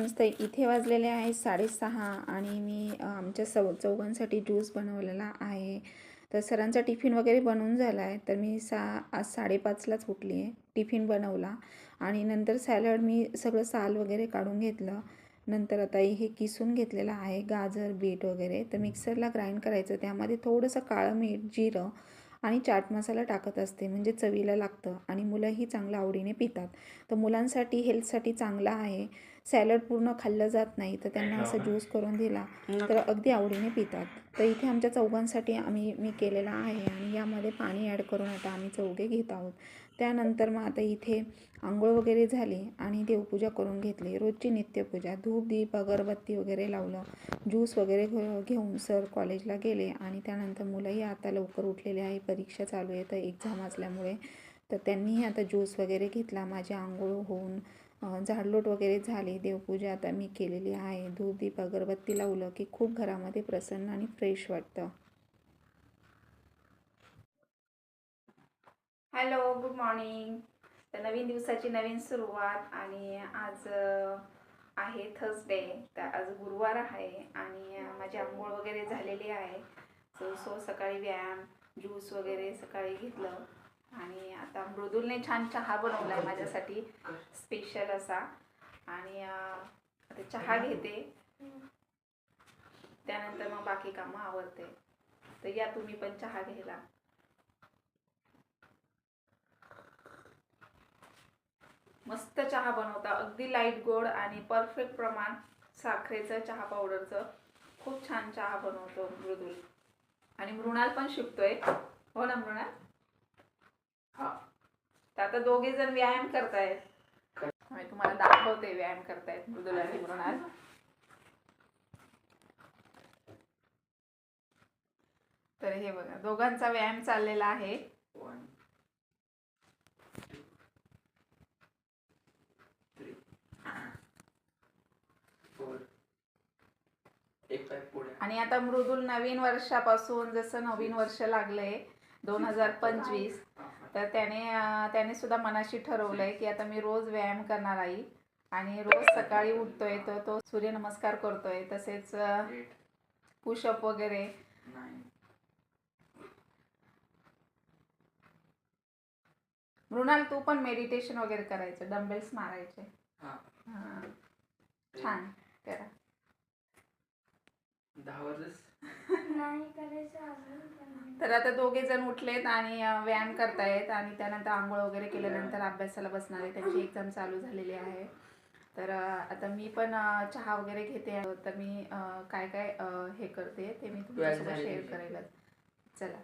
Friends तर इथे वाजलेले आहे साडेसहा आणि मी आमच्या चौ चौघांसाठी ज्यूस बनवलेला आहे. तर सरांचा टिफिन वगैरे बनवून झाला आहे तर मी सा आज साडेपाचलाच उठली आहे टिफिन बनवला. आणि नंतर सॅलड मी सगळं साल वगैरे काढून घेतलं. नंतर आता हे किसून घेतलेलं आहे गाजर बीट वगैरे. तर मिक्सरला ग्राइंड करायचं. त्यामध्ये थोडंसं काळं मीठ जिरं आणि चाट मसाला टाकत असते म्हणजे चवीला लागतं आणि मुलंही चांगलं आवडीने पितात. तर मुलांसाठी हेल्थसाठी चांगला आहे. सॅलड पूर्ण खाल्लं जात नाही तर त्यांना असं ज्यूस करून दिला तर अगदी आवडीने पितात. तर इथे आमच्या चौघांसाठी आम्ही मी केलेला आहे आणि यामध्ये पाणी ॲड करून आता आम्ही चौघे घेत आहोत. त्यानंतर मग आता इथे आंघोळ वगैरे झाली आणि देवपूजा करून घेतली. रोजची नित्यपूजा धूप दीप अगरबत्ती वगैरे लावलं. ज्यूस वगैरे घे- घेऊन सर कॉलेजला गेले आणि त्यानंतर मुलंही आता लवकर उठलेले आहे. परीक्षा चालू आहे. तर एक्झाम असल्यामुळे तर त्यांनीही आता ज्यूस वगैरे घेतला. माझी आंघोळ होऊन झाडलोट वगैरे झाली. देवपूजा आता मी केलेली आहे. धूप दीप अगरबत्ती लावलं की खूप घरामध्ये प्रसन्न आणि फ्रेश वाटतं. हॅलो गुड मॉर्निंग तर नवीन दिवसाची नवीन सुरुवात आणि आज आहे थर्सडे तर आज गुरुवार आहे आणि माझी आंघोळ वगैरे झालेली आहे. सो सो सकाळी व्यायाम ज्यूस वगैरे सकाळी घेतलं. आणि आता मृदुलने छान चहा बनवला आहे माझ्यासाठी. स्पेशल असा. आणि आता चहा घेते. त्यानंतर मग बाकी कामं आवडते तर या तुम्ही पण चहा घ्यायला. मस्त चहा बनवता. अगदी लाइट गोड आणि परफेक्ट प्रमाण साखरेचं चहा पावडरचं खूप छान चहा बनवतो मृदुल. आणि मृणाल पण शिकतोय. हो ना मृणाल? हा. तर आता दोघे जण व्यायाम करतायत. मी तुम्हाला दाखवते व्यायाम करतायत मृदुल आणि मृणाल. तर हे बघा दोघांचा व्यायाम चाललेला आहे. एक पाय पुढे. आणि आता मृदुल नवीन वर्षापासून जसं नवीन वर्ष लागलंय दोन हजार पंचवीस तर त्याने त्याने सुद्धा मनाशी ठरवलंय की आता मी रोज व्यायाम करणार आहे आणि रोज सकाळी उठतोय तर तो सूर्यनमस्कार करतोय तसेच पुशअप वगैरे. मृणाल तू पण मेडिटेशन वगैरे करायचं डंबेल्स मारायचे. छान. करा. दहा नाही करायचं. तर आता दोघे जण उठलेत आणि व्यायाम करतायत आणि त्यानंतर आंघोळ वगैरे केल्यानंतर अभ्यासाला बसणार आहे. त्यांची एक्झाम चालू झालेली आहे. तर आता मी पण चहा वगैरे घेते. तर मी काय काय हे करते ते मी तुमच्यासोबत शेअर. करेल चला.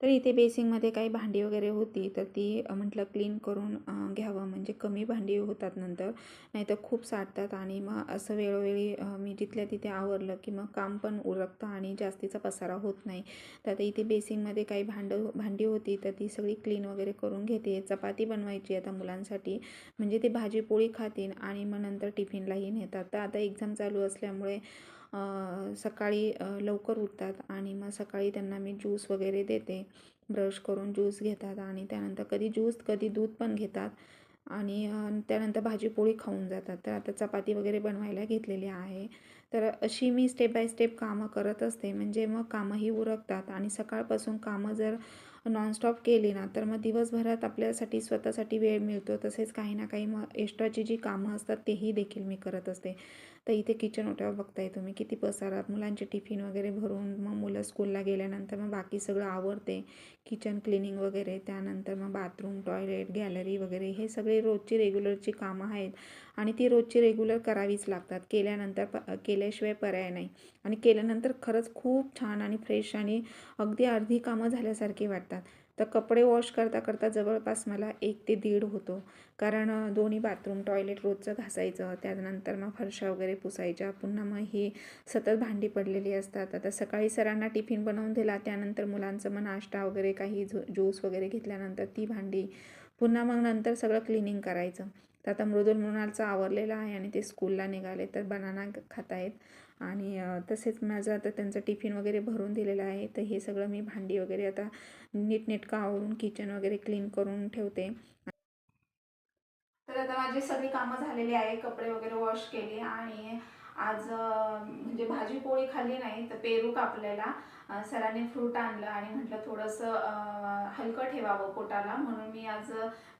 तर इथे बेसिंगमध्ये काही भांडी वगैरे होती तर ती म्हटलं क्लीन करून घ्यावं. म्हणजे कमी भांडी होतात नंतर नाहीतर खूप साठतात आणि मग असं वेळोवेळी मी जिथल्या तिथे आवरलं की मग काम पण उरकतं आणि जास्तीचा पसारा होत नाही. तर आता इथे बेसिंगमध्ये काही भांडं भांडी होती तर ती सगळी क्लीन वगैरे करून घेते. चपाती बनवायची आता मुलांसाठी म्हणजे ते भाजी पोळी खातील आणि मग नंतर टिफिनलाही नेतात. तर आता एक्झाम चालू असल्यामुळे सकाळी लवकर उठतात आणि मग सकाळी त्यांना मी ज्यूस वगैरे देते. ब्रश करून ज्यूस घेतात आणि त्यानंतर कधी ज्यूस कधी दूध पण घेतात. आणि त्यानंतर भाजीपोळी खाऊन जातात. तर आता चपाती वगैरे बनवायला घेतलेली आहे. तर अशी मी स्टेप बाय स्टेप कामं करत असते. म्हणजे मग कामंही उरकतात आणि सकाळपासून कामं जर नॉनस्टॉप केली ना तर मग दिवसभरात आपल्यासाठी स्वतःसाठी वेळ मिळतो. तसेच काही ना काही मग एक्स्ट्राची जी कामं असतात तेही देखील मी करत असते. तर इथे किचन ओट्यावर बघताय तुम्ही किती पसारात मुलांचे टिफिन वगैरे भरून मग मुलं स्कूलला गेल्यानंतर मग बाकी सगळं आवरते. किचन क्लिनिंग वगैरे त्यानंतर मग बाथरूम टॉयलेट गॅलरी वगैरे हे सगळे रोजची रेग्युलरची कामं आहेत. आणि ती रोजची रेग्युलर करावीच लागतात. केल्यानंतर प केल्याशिवाय पर्याय नाही. आणि केल्यानंतर खरंच खूप छान आणि फ्रेश आणि अगदी अर्धी कामं झाल्यासारखी वाटतात. तर कपडे वॉश करता करता जवळपास मला एक ते दीड होतो. कारण दोन्ही बाथरूम टॉयलेट रोजचं घासायचं त्यानंतर मग फरशा वगैरे पुसायच्या पुन्हा मग ही सतत भांडी पडलेली असतात. आता सकाळी सरांना टिफिन बनवून दिला त्यानंतर मुलांचं मग नाश्ता वगैरे काही झु ज्यूस वगैरे घेतल्यानंतर ती भांडी पुन्हा मग नंतर सगळं क्लिनिंग करायचं. तर आता मृदुल मृणालचं आवरलेलं आहे आणि ते स्कूलला निघाले तर बनाना खात आहेत आणि तसेच माझं आता त्यांचं टिफिन वगैरे भरून दिलेलं आहे. तर हे सगळं मी भांडी वगैरे आता नीटनेटकं आवरून किचन वगैरे क्लीन करून ठेवते. तर आता माझी सगळी कामं झालेली आहे. कपडे वगैरे वॉश केले आणि आज म्हणजे भाजी पोळी खाल्ली नाही तर पेरू कापलेला. सरांनी फ्रूट आणलं आणि म्हटलं थोडंसं हलकं ठेवावं पोटाला. म्हणून मी आज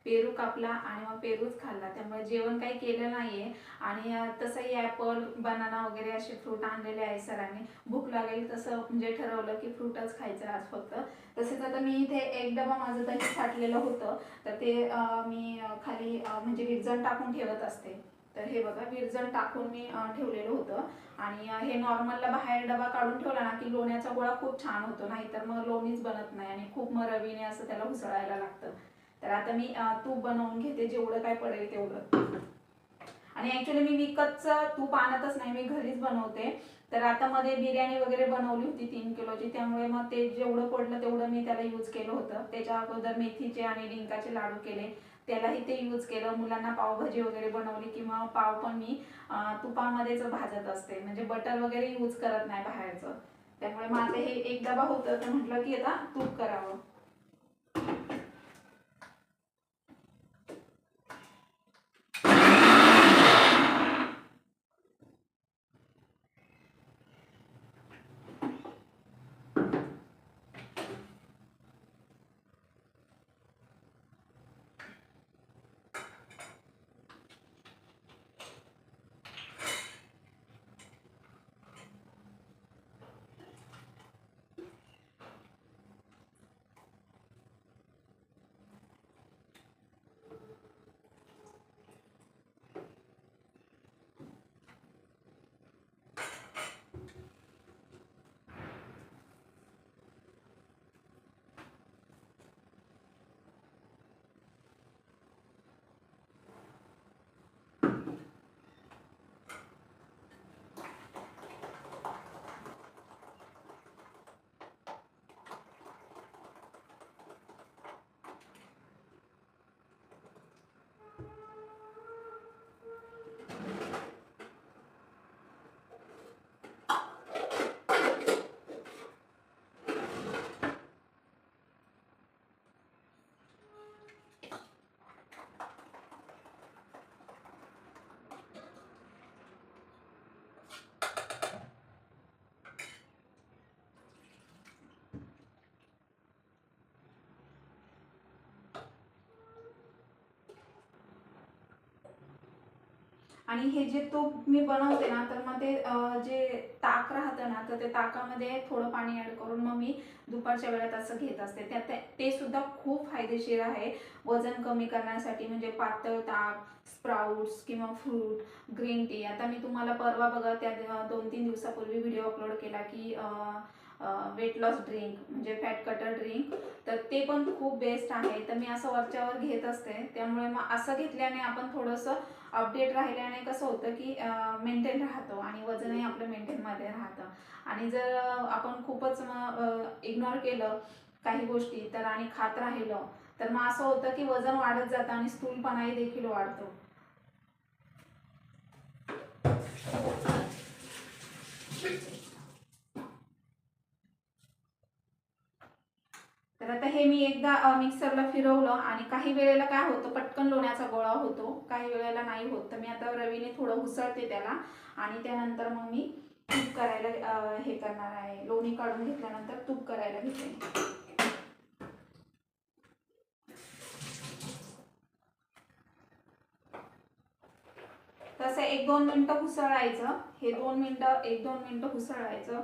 पेरू कापला आणि मग पेरूच खाल्ला. त्यामुळे जेवण काही केलं नाहीये. आणि तसंही ॲपल बनाना वगैरे असे फ्रूट आणलेले आहे सरांनी. भूक लागेल तसं म्हणजे ठरवलं की फ्रूटच खायचं आज फक्त. तसेच आता मी इथे एक डबा माझं दही साठलेलं होतं. तर ते मी खाली म्हणजे विरजण टाकून ठेवत असते. तर हे बघा विरजण टाकून मी ठेवलेलं होतं. आणि हे नॉर्मलला बाहेर डबा काढून ठेवला ना की लोण्याचा गोळा खूप छान होतो. नाहीतर मग लोणीच बनत नाही आणि खूप मरवीने रवीने असं त्याला उसळायला लागतं. तर आता मी तूप बनवून घेते जेवढं काय पडेल तेवढं. आणि ॲक्च्युली मी विकतचं तूप आणतच नाही मी घरीच बनवते. तर आता मध्ये बिर्याणी वगैरे बनवली होती तीन किलोची त्यामुळे मग ते जेवढं पडलं तेवढं मी त्याला यूज केलं होतं. त्याच्या अगोदर मेथीचे आणि डिंकाचे लाडू केले. त्यालाही ते यूज केलं. मुलांना पावभाजी वगैरे बनवली किंवा पाव पण मी तुपामध्येच भाजत असते. म्हणजे बटर वगैरे यूज करत नाही बाहेरचं. त्यामुळे माझं हे एक डबा होतं तर म्हटलं की आता तूप करावं. आणि हे जे तूप मी बनवते ना तर मग ते जे ताक राहतं ना तर ते ताकामध्ये थोडं पाणी ॲड करून मग मी दुपारच्या वेळात असं घेत असते. त्या ते- सुद्धा खूप फायदेशीर आहे. वजन कमी करण्यासाठी म्हणजे पातळ ताक स्प्राउट्स किंवा फ्रूट ग्रीन टी. आता मी तुम्हाला परवा बघा त्या दोन तीन दिवसापूर्वी व्हिडिओ अपलोड केला की वेट लॉस ड्रिंक म्हणजे फॅट कटर ड्रिंक तर ते पण खूप बेस्ट आहे. तर मी असं वरच्यावर घेत असते. त्यामुळे मग असं घेतल्याने आपण थोडंसं अपडेट राहिल्याने कसं होतं की मेंटेन राहतो आणि वजनही आपलं मेंटेनमध्ये राहतं. आणि जर आपण खूपच मग इग्नोर केलं काही गोष्टी तर आणि खात राहिलं तर मग असं होतं की वजन वाढत जातं आणि स्थूलपणाही देखील वाढतो. तर आता हे मी एकदा मिक्सरला फिरवलं आणि काही वेळेला काय होतं पटकन लोण्याचा गोळा होतो. काही वेळेला नाही होत तर मी आता रवीने थोडं उसळते त्याला आणि त्यानंतर मग मी तूप करायला हे करणार आहे. लोणी काढून घेतल्यानंतर तूप करायला घेते. तसं एक दोन मिनटं हुसळायचं हे दोन मिनटं एक दोन मिनटं हुसळायचं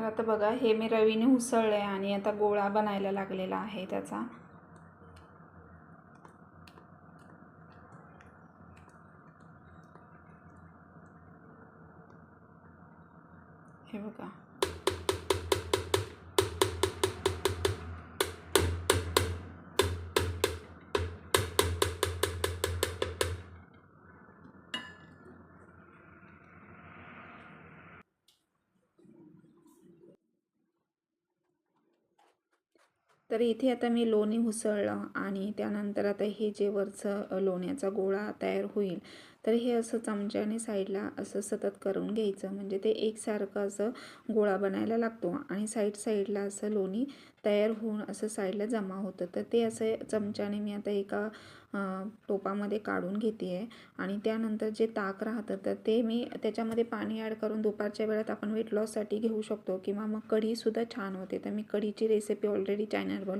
तर आता बघा हे मी रवीने उसळलं आहे आणि आता गोळा बनायला लागलेला आहे त्याचा. तर इथे आता मी लोणी उसळलं आणि त्यानंतर आता हे जे वरचं लोण्याचा गोळा तयार होईल तर हे असं चमच्याने साईडला असं सतत करून घ्यायचं. म्हणजे ते एकसारखं असं गोळा बनायला लागतो आणि साईड साईडला असं लोणी तयार होऊन असं साईडला जमा होतं. तर ते असं चमच्याने मी आता एका टोपामध्ये काढून घेते आहे आणि त्यानंतर जे ताक राहतं तर ते मी त्याच्यामध्ये पाणी ॲड करून दुपारच्या वेळात आपण वेट लॉससाठी घेऊ शकतो किंवा मग कढीसुद्धा छान होते. तर मी कढीची रेसिपी ऑलरेडी चॅनलवर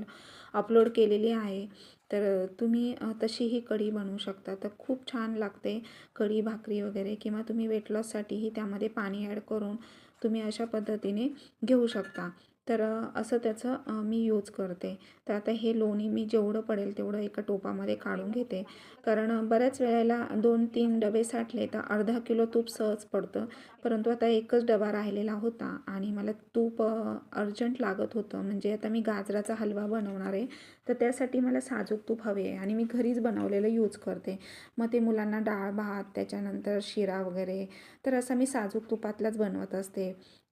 अपलोड केलेली आहे. तर तुम्ही तशीही कढी बनवू शकता. तर खूप छान लागते कढी भाकरी वगैरे किंवा तुम्ही वेट लॉससाठीही त्यामध्ये पाणी ॲड करून तुम्ही अशा पद्धतीने घेऊ शकता. तर असं त्याचं मी यूज करते. तर आता हे लोणी मी जेवढं पडेल तेवढं एका टोपामध्ये काढून घेते. कारण बऱ्याच वेळेला दोन तीन डबे साठले तर अर्धा किलो तूप सहज पडतं. परंतु आता एकच डबा राहिलेला होता आणि मला तूप अर्जंट लागत होतं. म्हणजे आता मी गाजराचा हलवा बनवणार आहे. तर त्यासाठी मला साजूक तूप हवे आहे आणि मी घरीच बनवलेलं यूज करते. मग ते मुलांना डाळ भात त्याच्यानंतर शिरा वगैरे तर असं मी साजूक तुपातलाच बनवत असते.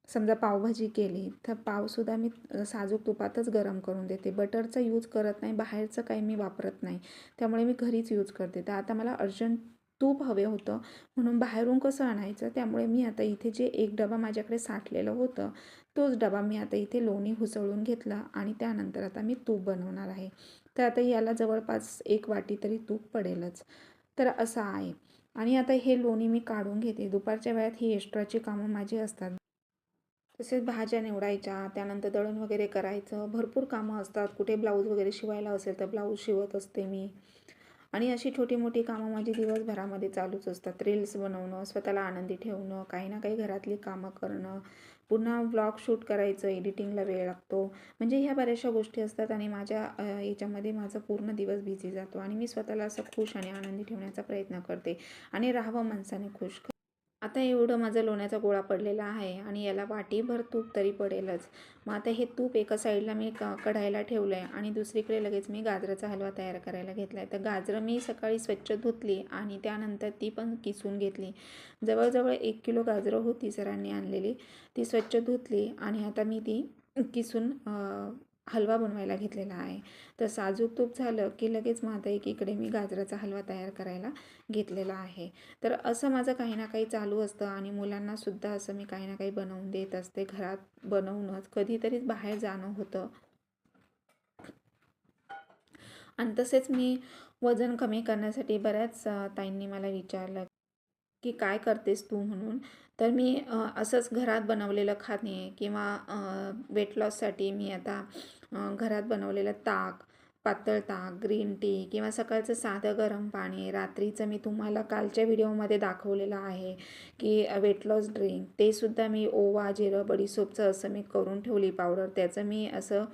समजा पावभाजी केली तर पावसुद्धा मी साजूक तुपातच गरम करून देते. बटरचा यूज करत नाही बाहेरचं काही मी वापरत नाही. त्यामुळे मी घरीच यूज करते. तर आता मला अर्जंट तूप हवे होतं म्हणून बाहेरून कसं आणायचं? त्यामुळे मी आता इथे जे एक डबा माझ्याकडे साठलेलं होतं तोच डबा मी आता इथे लोणी हुसळून घेतला आणि त्यानंतर आता मी तूप बनवणार आहे. तर आता याला जवळपास एक वाटी तरी तूप पडेलच. तर असं आहे. आणि आता हे लोणी मी काढून घेते. दुपारच्या वेळात ही एक्स्ट्राची कामं माझी असतात. तसेच भाज्या निवडायच्या त्यानंतर दळण वगैरे करायचं भरपूर कामं असतात. कुठे ब्लाऊज वगैरे शिवायला असेल तर ब्लाऊज शिवत असते मी. आणि अशी छोटी मोठी कामं माझी दिवसभरामध्ये चालूच असतात. रील्स बनवणं स्वतःला आनंदी ठेवणं काही ना काही घरातली कामं करणं पुन्हा व्लॉग शूट करायचं एडिटिंगला वेळ लागतो. म्हणजे ह्या बऱ्याचशा गोष्टी असतात आणि माझ्या याच्यामध्ये माझा पूर्ण दिवस बिझी जातो आणि मी स्वतःला असं खुश आणि आनंदी ठेवण्याचा प्रयत्न करते आणि राहावं माणसाने खुश. आता एवढं माझं लोण्याचा गोळा पडलेला आहे आणि याला वाटीभर तूप तरी पडेलच. मग आता हे तूप एका साईडला मी क कढायला ठेवलं आहे आणि दुसरीकडे लगेच मी गाजराचा हलवा तयार करायला घेतला आहे तर गाजरं मी सकाळी स्वच्छ धुतली आणि त्यानंतर ती पण किसून घेतली. जवळजवळ एक किलो गाजरं होती सरांनी आणलेली. ती स्वच्छ धुतली आणि आता मी ती किसून हलवा बनवायला घेतलेला आहे. तर साजूक तूप झालं की लगेच मग एकीकडे मी गाजराचा हलवा तयार करायला घेतलेला आहे. तर असं माझं काही ना काही चालू असतं आणि मुलांनासुद्धा असं मी काही ना काही बनवून देत असते. घरात बनवूनच कधीतरीच बाहेर जाणं होतं. आणि तसेच मी वजन कमी करण्यासाठी बऱ्याच ताईंनी मला विचारलं की काय करतेस तू म्हणून. तर मी असंच घरात बनवलेलं खाणे किंवा वेट लॉससाठी मी आता घरात बनवलेलं ताक पातळ ताक ग्रीन टी किंवा सकाळचं साधं गरम पाणी रात्रीचं मी तुम्हाला कालच्या व्हिडिओमध्ये दाखवलेलं आहे की वेट लॉस ड्रिंक ते सुद्धा मी ओवा जिरं बडीसोपचं असं मी करून ठेवली पावडर त्याचं मी असं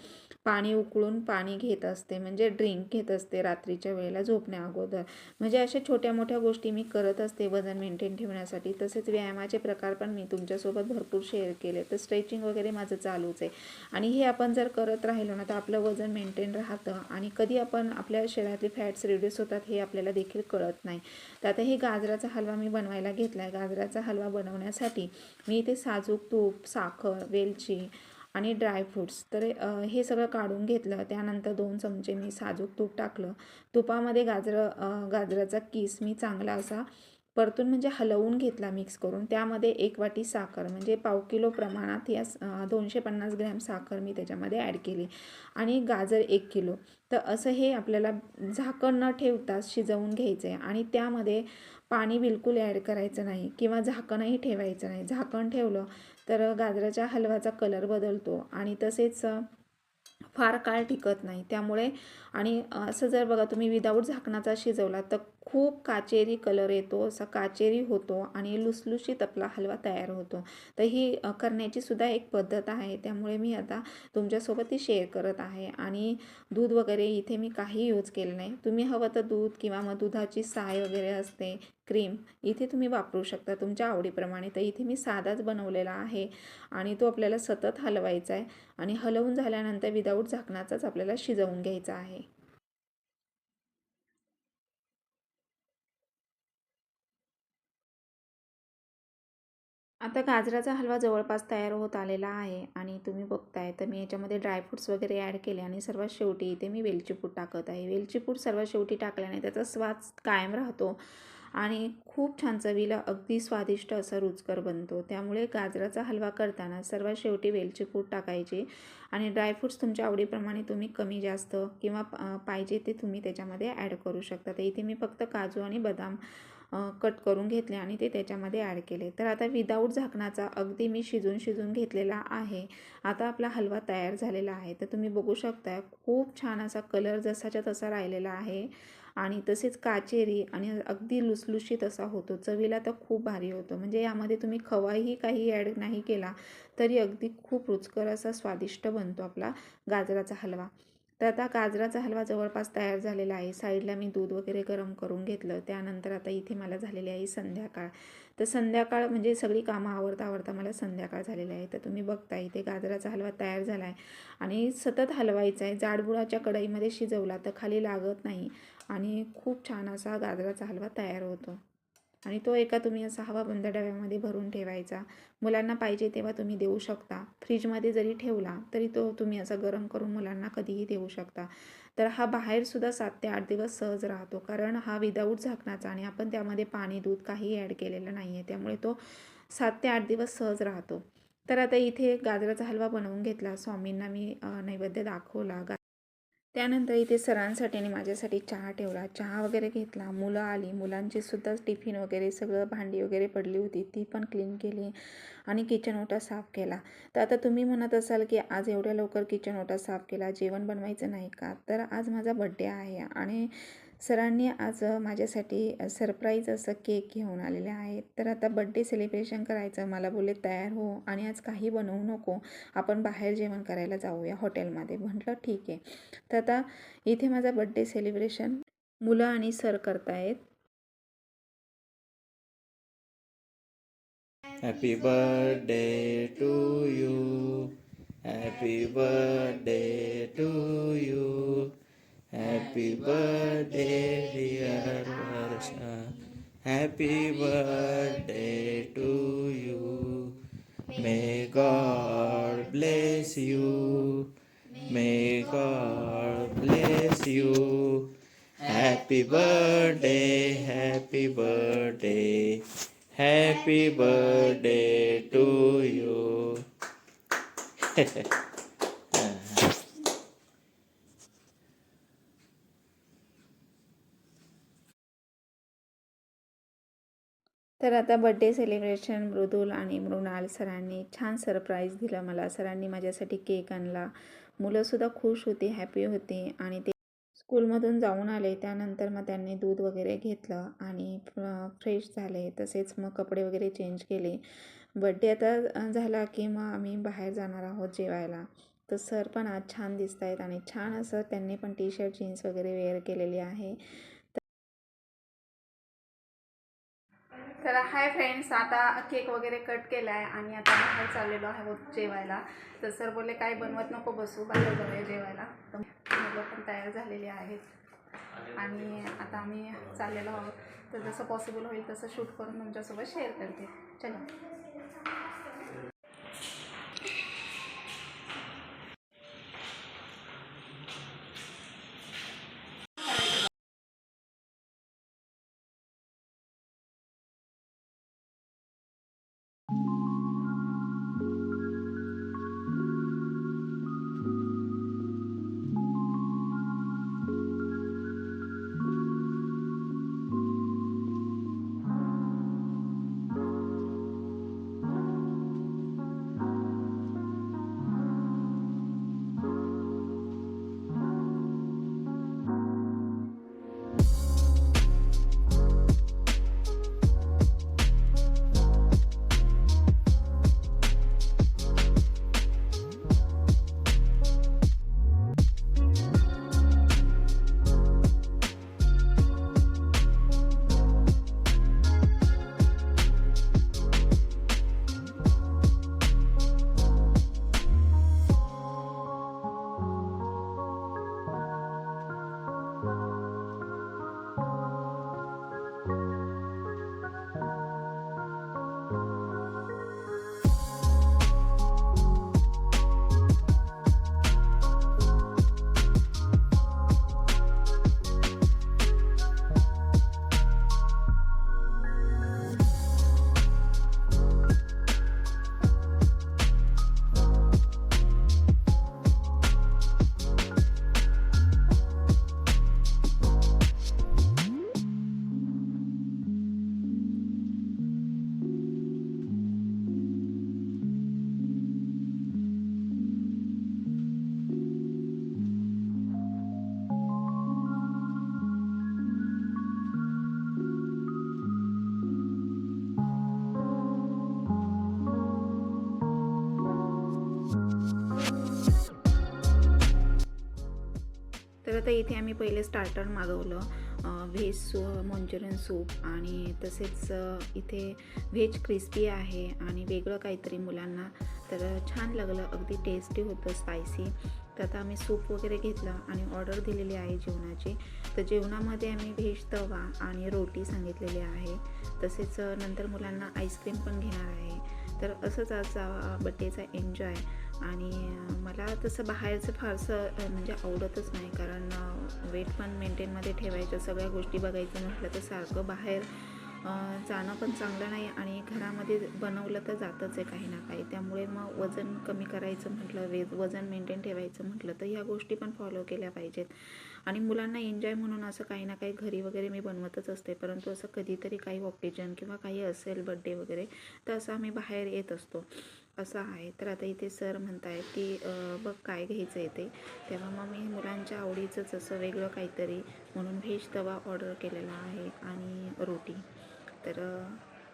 पाणी उकळून पाणी घेत असते म्हणजे ड्रिंक घेत असते रात्रीच्या वेळेला झोपण्या अगोदर. म्हणजे अशा छोट्या मोठ्या गोष्टी मी करत असते वजन मेंटेन ठेवण्यासाठी. तसेच व्यायामाचे प्रकार पण मी तुमच्यासोबत भरपूर शेअर केले. तर स्ट्रेचिंग वगैरे माझं चालूच आहे. आणि हे आपण जर करत राहिलो ना तर आपलं वजन मेंटेन राहतं आणि आणि कधी आपण आपल्या शरीरातले फॅट्स रिड्यूस होतात हे आपल्याला देखील कळत नाही. तर आता हे गाजराचा हलवा मी बनवायला घेतला आहे गाजराचा हलवा बनवण्यासाठी मी इथे साजूक तूप साखर वेलची आणि ड्रायफ्रूट्स तर हे सगळं काढून घेतलं. त्यानंतर दोन चमचे मी साजूक तूप टाकलं. तुपामध्ये गाजरं गाजराचा किस मी चांगला असा परतून म्हणजे हलवून घेतला मिक्स करून. त्यामध्ये एक वाटी साखर म्हणजे पाव किलो प्रमाणात या दोनशे पन्नास ग्रॅम साखर मी त्याच्यामध्ये ॲड केली. आणि गाजर एक किलो. तर असं हे आपल्याला झाकण न ठेवता शिजवून घ्यायचं आहे आणि त्यामध्ये पाणी बिलकुल ॲड करायचं नाही किंवा झाकणही ठेवायचं नाही. झाकण ठेवलं तर गाजराच्या हलवाचा कलर बदलतो आणि तसेच फार काळ टिकत नाही. त्यामुळे आणि असं जर बघा तुम्ही विदाऊट झाकणाचा शिजवला तर खूप काचेरी कलर येतो असा काचेरी होतो आणि लुसलुशीत आपला हलवा तयार होतो. तर ही करण्याची सुद्धा एक पद्धत आहे. त्यामुळे मी आता तुमच्यासोबत ती शेअर करत आहे. आणि दूध वगैरे इथे मी काही यूज केलं नाही. तुम्ही हवं तर दूध किंवा मग दुधाची साय वगैरे असते क्रीम इथे तुम्ही वापरू शकता. तुमच्या आवडीप्रमाणे. तर इथे मी साधाच बनवलेला आहे आणि तो आपल्याला सतत हलवायचा आहे आणि हलवून झाल्यानंतर विदाऊट झाकणाचाच आपल्याला शिजवून घ्यायचा आहे. आता गाजराचा हलवा जवळपास तयार होत आलेला आहे आणि तुम्ही बघताय तर मी याच्यामध्ये ड्रायफ्रूट्स वगैरे ॲड केले आणि सर्वात शेवटी इथे मी वेलचीपूड टाकत आहे. वेलचीपूड सर्वात शेवटी टाकल्याने त्याचा स्वाद कायम राहतो आणि खूप छान चवीला अगदी स्वादिष्ट असा रुचकर बनतो. त्यामुळे गाजराचा हलवा करताना सर्वात शेवटी वेलची पूड टाकायची आणि ड्रायफ्रूट्स तुमच्या आवडीप्रमाणे तुम्ही कमी जास्त किंवा पाहिजे ते तुम्ही त्याच्यामध्ये ॲड करू शकता. तर इथे मी फक्त काजू आणि बदाम कट करून घेतले आणि ते त्याच्यामध्ये ॲड केले. तर आता विदाऊट झाकणाचा अगदी मी शिजून शिजून घेतलेला आहे. आता आपला हलवा तयार झालेला आहे. तर तुम्ही बघू शकता खूप छान असा कलर जसाच्या तसा राहिलेला आहे. आणि तसेच काचेरी आणि अगदी लुसलुशीत असा होतो. चवीला तर खूप भारी होतो. म्हणजे यामध्ये तुम्ही खवाही काही ॲड नाही केला तरी अगदी खूप रुचकर असा स्वादिष्ट बनतो आपला गाजराचा हलवा. तर आता गाजराचा हलवा जवळपास तयार झालेला आहे. साईडला मी दूध वगैरे गरम करून घेतलं. त्यानंतर आता इथे मला झालेली आहे संध्याकाळ. तर संध्याकाळ म्हणजे सगळी कामं आवरता आवरता मला संध्याकाळ झालेली आहे. तर तुम्ही बघता इथे गाजराचा हलवा तयार झाला आहे आणि सतत हलवायचा आहे. जाडबुडाच्या कढईमध्ये शिजवला तर खाली लागत नाही. आणि खूप छान असा गाजराचा हलवा तयार होतो. आणि तो एका तुम्ही असा हवाबंद डब्यामध्ये भरून ठेवायचा. मुलांना पाहिजे तेव्हा तुम्ही देऊ शकता. फ्रीजमध्ये जरी ठेवला तरी तो तुम्ही असा गरम करून मुलांना कधीही देऊ शकता. तर हा बाहेरसुद्धा सात ते आठ दिवस सहज राहतो. कारण हा विदाऊट झाकणाचा आणि आपण त्यामध्ये पाणी दूध काही ॲड केलेलं नाही आहे त्यामुळे तो सात ते आठ दिवस सहज राहतो. तर आता इथे गाजराचा हलवा बनवून घेतला. स्वामींना मी नैवेद्य दाखवला. गा त्यानंतर इथे सरांसाठी आणि माझ्यासाठी चहा ठेवला. चहा वगैरे घेतला. मुलं आली. मुलांची सुद्धा टिफिन वगैरे सगळं भांडी वगैरे पडली होती. ती पण क्लीन केली आणि किचन ओटा साफ केला. तर आता तुम्ही म्हणत असाल की आज एवढ्या लवकर किचन ओटा साफ केला. जेवण बनवायचं नाही का? तर आज माझा बड्डे आहे आणि सरांनी आज माझ्यासाठी सरप्राईज असं केक घेऊन आलेले आहेत. तर आता बड्डे सेलिब्रेशन करायचं मला बोलले तयार हो आणि आज काही बनवू नको. आपण बाहेर जेवण करायला जाऊया हॉटेलमध्ये. म्हटलं ठीक आहे. तर आता इथे माझा बड्डे सेलिब्रेशन मुलं आणि सर करतायत. Happy birthday to you. Happy birthday to you. Happy birthday, dear Varsha. Happy birthday to you. May God bless you. May God bless you. Happy birthday, happy birthday, happy birthday to you. तर आता birthday celebration मृदुल आणि मृणाल सरांनी छान surprise दिलं मला. सरांनी माझ्यासाठी cake आणला. मुलंसुद्धा खुश होती हॅपी होती आणि ते स्कूलमधून जाऊन आले. त्यानंतर मग त्यांनी दूध वगैरे घेतलं आणि फ्रेश झाले. तसेच मग कपडे वगैरे चेंज केले. बड्डे आता झाला की मग आम्ही बाहेर जाणार आहोत जेवायला. तर सर पण आज छान दिसत आहेत आणि छान असं त्यांनी पण टी शर्ट जीन्स वगैरे वेअर केलेली आहे. तर हाय फ्रेंड्स आता केक वगैरे कट केला आहे आणि आता बाहेर चाललेलो आहोत जेवायला. तर सर बोलले काय बनवत नको बसू बाहेर जाऊया जेवायला. तर मुलं पण तयार झालेली आहेत. आणि आता आम्ही चाललेलो आहोत. तर जसं पॉसिबल होईल तसं शूट करून तुमच्यासोबत शेअर करते. चला. इथे आम्ही पहिले स्टार्टर मागवलं व्हेज सू मंचुरियन सूप आणि तसेच इथे व्हेज क्रिस्पी आहे आणि वेगळं काहीतरी मुलांना. तर छान लागलं अगदी टेस्टी होतं स्पायसी तर आता आम्ही सूप वगैरे घेतलं आणि ऑर्डर दिलेली आहे जेवणाची. तर जेवणामध्ये आम्ही व्हेज तवा आणि रोटी सांगितलेली आहे. तसेच नंतर मुलांना आईस्क्रीम पण घेणार आहे. तर असंच आज बड्डेचा एन्जॉय आणि मला तसं बाहेरचं फारसं म्हणजे आवडतच नाही. कारण वेट पण मेंटेनमध्ये ठेवायचं सगळ्या गोष्टी बघायचं म्हटलं तर सारखं बाहेर जाणं पण चांगलं नाही आणि घरामध्ये बनवलं तर जातच आहे काही ना काही. त्यामुळे मग वजन कमी करायचं म्हटलं वे वजन मेंटेन ठेवायचं म्हटलं तर ह्या गोष्टी पण फॉलो केल्या पाहिजेत. आणि मुलांना एन्जॉय म्हणून असं काही ना काही घरी वगैरे मी बनवतच असते. परंतु असं कधीतरी काही ऑकेजन किंवा काही असेल बड्डे वगैरे तर असं आम्ही बाहेर येत असतो. असं आहे. तर आता इथे सर म्हणत आहेत की बघ काय घ्यायचं आहे ते. तेव्हा मग मी मुलांच्या आवडीचंच असं वेगळं काहीतरी म्हणून व्हेज तवा ऑर्डर केलेला आहे आणि रोटी. तर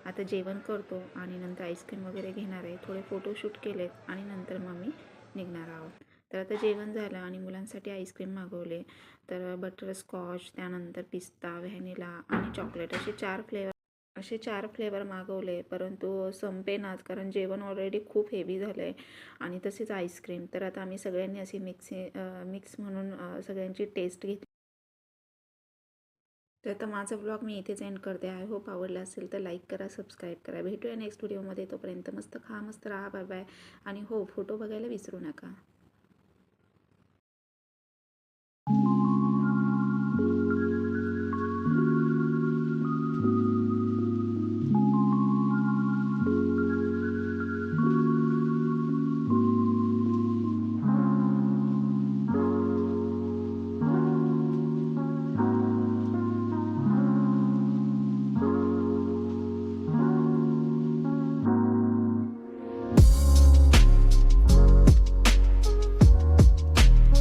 आता जेवण करतो आणि नंतर आईस्क्रीम वगैरे घेणार आहे. थोडे फोटोशूट केलेत आणि नंतर मग मी निघणार आहोत. तर आता जेवण झालं आणि मुलांसाठी आईस्क्रीम मागवले. तर बटरस्कॉच त्यानंतर पिस्ता व्हॅनिला आणि चॉकलेट असे चार फ्लेवर असे चार फ्लेवर मागवले परंतु संपेनाच कारण जेवण ऑलरेडी खूप हेवी झालं आहे आणि तसेच आईस्क्रीम तर आता आम्ही सगळ्यांनी अशी मिक्सी मिक्स म्हणून सगळ्यांची टेस्ट घेतली. तर आता माझा ब्लॉग मी इथेच एंड करते. आय होप आवडला असेल तर लाईक करा सबस्क्राईब करा. भेटूया नेक्स्ट व्हिडिओमध्ये तोपर्यंत मस्त खा मस्त राहा. बाय बाय आणि हो फोटो बघायला विसरू नका.